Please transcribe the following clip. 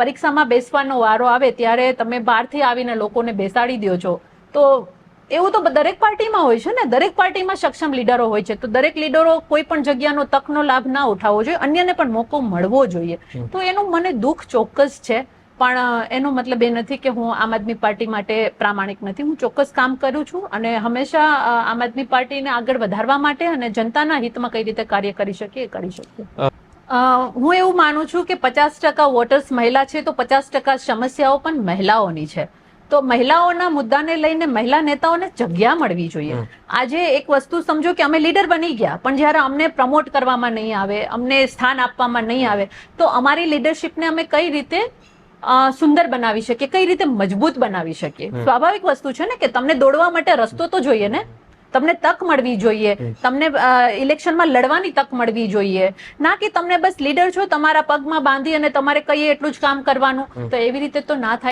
પરીક્ષામાં બેસવાનો વારો આવે ત્યારે તમે બહારથી આવીને લોકોને બેસાડી દો છો. તો એવું તો દરેક પાર્ટીમાં હોય છે ને? દરેક પાર્ટીમાં સક્ષમ લીડરો હોય છે. તો દરેક લીડરો કોઈ પણ જગ્યાનો તકનો લાભ ના ઉઠાવવો જોઈએ અન્યને પણ મોકો મળવો જોઈએ. તો એનું મને દુઃખ ચોક્કસ છે પણ એનો મતલબ એ નથી કે હું આમ આદમી પાર્ટી માટે પ્રામાણિક નથી. હું ચોક્કસ કામ કરું છું અને હંમેશા આમ આદમી પાર્ટીને આગળ વધારવા માટે અને જનતાના હિતમાં કઈ રીતે કાર્ય કરી શકીએ એ કરી શકીએ. હું એવું માનું છું કે પચાસ ટકા વોટર્સ મહિલા છે તો પચાસ ટકા સમસ્યાઓ પણ મહિલાઓની છે. તો મહિલાઓના મુદ્દાને લઈને મહિલા નેતાઓને જગ્યા મળવી જોઈએ. આજે એક વસ્તુ સમજો કે અમે લીડર બની ગયા પણ જ્યારે અમને પ્રમોટ કરવામાં નહીં આવે અમને સ્થાન આપવામાં નહીં આવે તો અમારી લીડરશિપને અમે કઈ રીતે સુંદર બનાવી શકીએ કઈ રીતે મજબૂત બનાવી શકીએ? સ્વાભાવિક વસ્તુ છે ને કે તમને દોડવા માટે રસ્તો તો જોઈએ ને? તમને તક મળવી જોઈએ. તમને ઇલેક્શનમાં લડવાની તક મળવી જોઈએ. ના કે તમને બસ લીડર છો તમારા પગમાં બાંધી અને તમારે કહીએ એટલું જ કામ કરવાનું. તો એવી રીતે તો ના થાય.